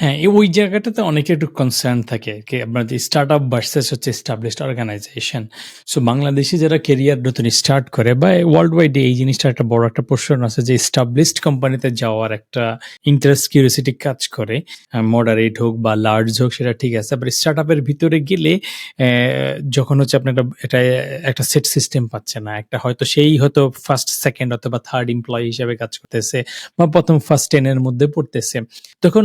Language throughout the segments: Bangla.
হ্যাঁ, এ ওই জায়গাটাতে অনেকের একটু কনসার্ন থাকে কি আপনার যে স্টার্টআপ ভার্সাস হচ্ছে এস্টাবলিশড অর্গানাইজেশন। সো বাংলাদেশে যারা ক্যারিয়ার নতুন স্টার্ট করে বা ওয়ার্লড ওয়াইড এই জিনিসটা একটা বড় একটা পোরশন আছে যে এস্টাবলিশড কোম্পানিতে যাওয়ার একটা ইন্টারেস্ট কিউরিওসিটি কাজ করে। মডারেট হোক বা লার্জ হোক সেটা ঠিক আছে। আবার স্টার্টআপের ভিতরে গেলে যখন হচ্ছে আপনি একটা এটা একটা সেট সিস্টেম পাচ্ছে না। একটা হয়তো সেই হয়তো ফার্স্ট, সেকেন্ড অথবা থার্ড এমপ্লয়ি হিসেবে কাজ করতেছে বা ১ম ফার্স্ট 10 এর মধ্যে পড়তেছে। তখন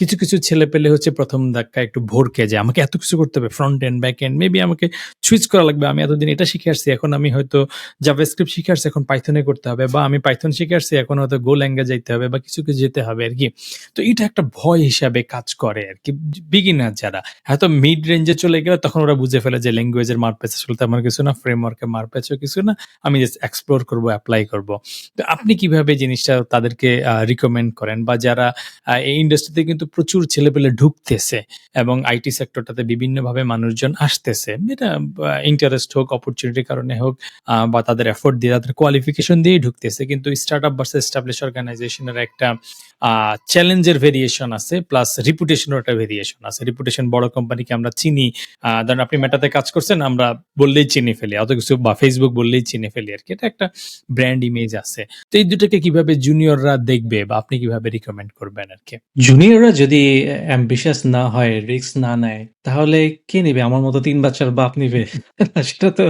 কিছু, কিছু ছেলেপেলে হচ্ছে ১ম ধাক্কায় একটু ভড়কে যায়। আমাকে এত কিছু করতে হবে। Front end, back end maybe আমাকে সুইচ করা লাগবে। আমি এতদিন এটা শিখে আসছি। এখন আমি হয়তো জাভাস্ক্রিপ্ট শিখে আসছি। এখন পাইথনে করতে হবে বা আমি পাইথন শিখে আসছি। এখন হয়তো গোল্যাং এ যাইতে হবে বা কিছু, কিছু যেতে হবে আর কি তো এটা একটা ভয় হিসাবে কাজ করে আর কি বিগিনার যারা। হয়তো মিড রেঞ্জে চলে গেলে তখন ওরা বুঝে ফেলে যে ল্যাঙ্গুয়েজ এর মারপ্যাচ আসলে তেমন কিছু না। ফ্রেমওয়ার্ক এর মারপ্যাচও কিছু না। আমি জাস্ট এক্সপ্লোর করব, অ্যাপ্লাই করব। তো আপনি কীভাবে জিনিসটা তাদেরকে রিকমেন্ড করেন বা যারা এই ইন্ডাস্ট্রিতে কিন্তু প্রচুর ছেলেপেলে ঢুকতেছে এবং আইটি সেক্টরটাতে বিভিন্নভাবে মানুষজন আসতেছে। এটা ইন্টারেস্ট হোক, অপরচুনিটির কারণে হোক বা তাদের এফোর্ট দিয়ে তাদের কোয়ালিফিকেশন দিয়েই ঢুকতেছে। কিন্তু স্টার্টআপ ভার্সাস এস্টাবলিশ অর্গানাইজেশন এর একটা চ্যালেঞ্জের ভেরিয়েশন আছে প্লাস রিপুটেশন এরও একটা ভেরিয়েশন আছে। রিপুটেশন বড় কোম্পানিকে আমরা চিনি। ধরেন আপনি মেটাতে কাজ করছেন আমরা বললেই চিনে ফেলি। অত কিছু বা ফেসবুক বললেই চিনে ফেলি আর কি এটা একটা ব্র্যান্ড ইমেজ আছে। তো এই দুটাকে কীভাবে জুনিয়ররা দেখবে বা আপনি কীভাবে রিকমেন্ড করবেন আরকি? জুনিয়ররা যদি অ্যাম্বিশিয়াস না হয়, রিস্ক না নেয়, তাহলে কে নিবে? আমার মতো ৩ বাচ্চার বাপ নিবে। সেটা তো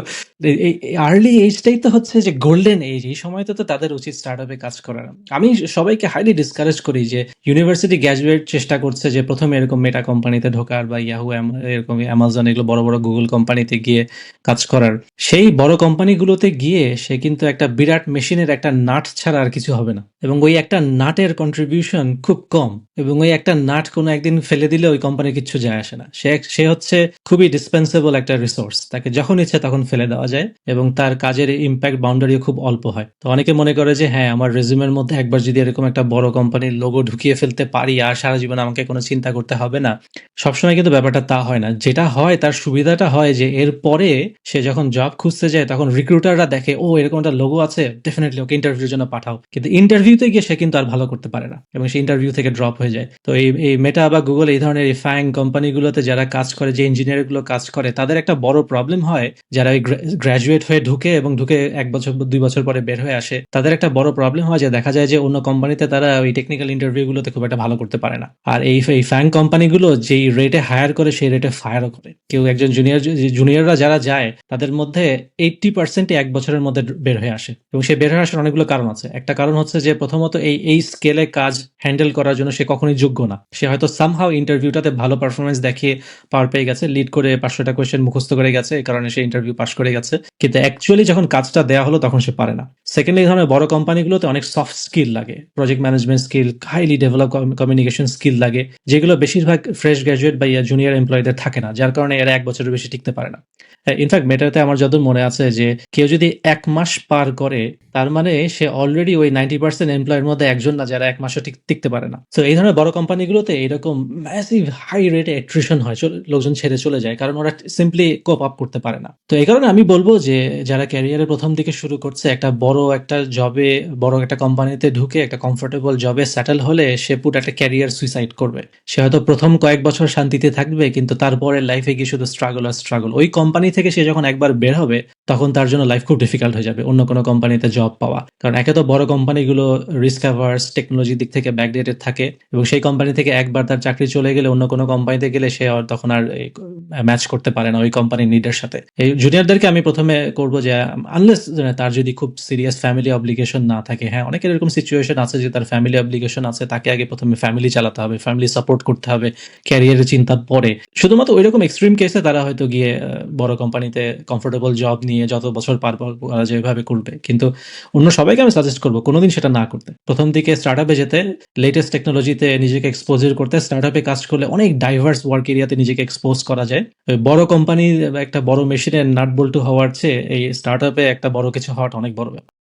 এই আর্লি এজটাই তো হচ্ছে যে গোল্ডেন এজ। এই সময়টা তো তাদের উচিত স্টার্টআপে কাজ করার। আমি সবাইকে হাইলি ডিসকারেজ করি যে ইউনিভার্সিটি গ্র্যাজুয়েট চেষ্টা করছে যে ১ম এ এরকম মেটা কোম্পানিতে ঢোকার বা ইয়াহু এরকম অ্যামাজন এগুলো বড়, বড় গুগল কোম্পানিতে গিয়ে কাজ করার। সেই বড় কোম্পানিগুলোতে গিয়ে সে কিন্তু একটা বিরাট মেশিনের একটা নাট ছাড়া আর কিছু হবে না। এবং ওই একটা নাটের কন্ট্রিবিউশন খুব কম এবং ওই একটা নাট কোনো একদিন ফেলে দিলে ওই কোম্পানির কিচ্ছু যায় আসে না। সে সে হচ্ছে খুবই ডিসপেন্সেবল একটা রিসোর্স। তাকে যখন ইচ্ছে তখন ফেলে দেওয়া যায় এবং তার কাজের ইমপ্যাক্ট বাউন্ডারিও খুব অল্প হয়। তো অনেকে মনে করে যে হ্যাঁ, আমার রেজিউমের মধ্যে একবার যদি এরকম একটা বড় কোম্পানির লোগো ঢুকিয়ে ফেলতে পারি আর সারা জীবন আমাকে কোনো চিন্তা করতে হবে না। সবসময় কিন্তু ব্যাপারটা তা হয় না। যেটা হয় তার সুবিধাটা হয় যে এরপরে সে যখন জব খুঁজতে যায় তখন রিক্রুটাররা দেখে ও এরকম একটা লোগো আছে ডেফিনিটলি ওকে ইন্টারভিউর জন্য পাঠাও। কিন্তু ইন্টারভিউতে গিয়ে সে কিন্তু আর ভালো করতে পারে না এবং সে ইন্টারভিউ থেকে ড্রপ হয়ে যায়। তো এই এই মেটা বা গুগল এই ধরনের এই ফ্যাং কোম্পানিগুলোতে যারা কাজ করে, যে ইঞ্জিনিয়ারগুলো কাজ করে, তাদের একটা বড় প্রবলেম হয় যারা ওই গ্র্যাজুয়েট হয়ে ঢুকে এবং ঢুকে এক বছর, দুই বছর পরে বের হয়ে আসে। তাদের একটা বড় প্রবলেম হয় যে দেখা যায় যে অন্য কোম্পানিতে তারা ওই টেকনিক্যাল ইন্টারভিউ গুলোতে খুব একটা ভালো করতে পারে না। আর এই এই ফ্যাং কোম্পানিগুলো যেই রেটে হায়ার করে, সেই রেটে ফায়ারও করে। কেউ একজন জুনিয়র জুনিয়ররা যারা যায়, তাদের মধ্যে 80% ই ১ বছরের মধ্যে বের হয়ে আসে এবং সে বের হয়ে আসার অনেকগুলো কারণ আছে। একটা কারণ হচ্ছে যে প্রথমত এই এই স্কেলে কাজ হ্যান্ডেল করার জন্য সে কখনোই যোগ্য না। সে হয়তো সামহাও ইন্টারভিউটাতে ভালো পারফরমেন্স দেখিয়ে পার পেয়ে গেছে। লিড করে ৫০০ টা কোয়েশ্চেন মুখস্থ করে গেছে। এই কারণে সে ইন্টারভিউ পাস করে গেছে। কিন্তু অ্যাকচুয়ালি যখন কাজটা দেয়া হলো তখন সে পারে না। সেকেন্ডলি ধরনের বড় কোম্পানিগুলোতে অনেক সফট স্কিল লাগে। Project management skill, highly develop communication skill লাগে। যেগুলো বেশিরভাগ ফ্রেশ গ্র্যাজুয়েট বা ইয়া জুনিয়র এমপ্লয়িদের থাকে না। যার কারণে এরা ১ বছরের বেশি টিকতে পারে না। ইনফ্যাক্ট মেটাতে আমার যতদূর মনে আছে যে কেউ যদি ১ মাস পার করে তার মানে সে অলরেডি ওই 90% এমপ্লয়ের মধ্যে একজন না যারা এক মাসও টিক টিকতে পারে না। তো এই ধরনের বড় কোম্পানিগুলোতে এরকম ম্যাসিভ হাই রেটে অ্যাট্রিশন হয়। লোকজন ছেড়ে চলে যায়। কারণ ওরা সিম্পলি কোপ আপ করতে পারে না। তো এই কারণে আমি বলব যে যারা ক্যারিয়ারের প্রথম দিকে শুরু করছে একটা বড় একটা জবে বড় একটা কোম্পানিতে ঢুকে একটা কমফোর্টেবল জবে সেটেল হলে সে পুরো একটা ক্যারিয়ার সুইসাইড করবে। সে হয়তো ১ম কয়েক বছর শান্তিতে থাকবে, কিন্তু তারপরে লাইফে গিয়ে শুধু স্ট্রাগল আর স্ট্রাগল। ওই কোম্পানি থেকে সে যখন একবার বের হবে, তখন তার জন্য লাইফ খুব ডিফিকাল্ট হয়ে যাবে, অন্য কোনো কোম্পানিতে জব পাওয়া। কারণ একে তো বড় কোম্পানিগুলো রিস্ক অ্যাভার্স টেকনোলজির দিক থেকে ব্যাকডেটেড থাকে, এবং সেই কোম্পানি থেকে একবার তার চাকরি চলে গেলে অন্য কোনো কোম্পানিতে গেলে সে আর তখন আর ম্যাচ করতে পারে না ওই কোম্পানির নিডের সাথে। এই জুনিয়রদেরকে আমি প্রথমে করব যে আনলেস তার যদি খুব সিরিয়াস ফ্যামিলি অব্লিগেশন না থাকে। হ্যাঁ, অনেকের এরকম সিচুয়েশন আছে যে তার ফ্যামিলি অব্লিগেশন আছে। তাকে আগে ১ম এ ফ্যামিলি চালাতে হবে। ফ্যামিলি সাপোর্ট করতে হবে। ক্যারিয়ারের চিন্তা পরে। শুধুমাত্র ঐরকম এক্সট্রিম কেসে তারা হয়তো গিয়ে বড় কোম্পানিতে কমফোর্টেবল জব নিয়ে যত বছর পার করা যায় ওইভাবে করবে। কিন্তু অন্য সবাইকে আমি সাজেস্ট করব কোনদিন সেটা না করতে। ১ম দিকে স্টার্টআপে যেতে লেটেস্ট টেকনোলজিতে নিজেকে এক্সপোজার করতে স্টার্টআপে কাজ করলে অনেক ডাইভার্স ওয়ার্ক এরিয়াতে নিজেকে এক্সপোজ করা যায়। বড় কোম্পানি একটা বড় মেশিনের নাট বল্টু হওয়ার চেয়ে এই স্টার্টআপে একটা বড় কিছু হওয়াটা অনেক বড় ব্যাপার।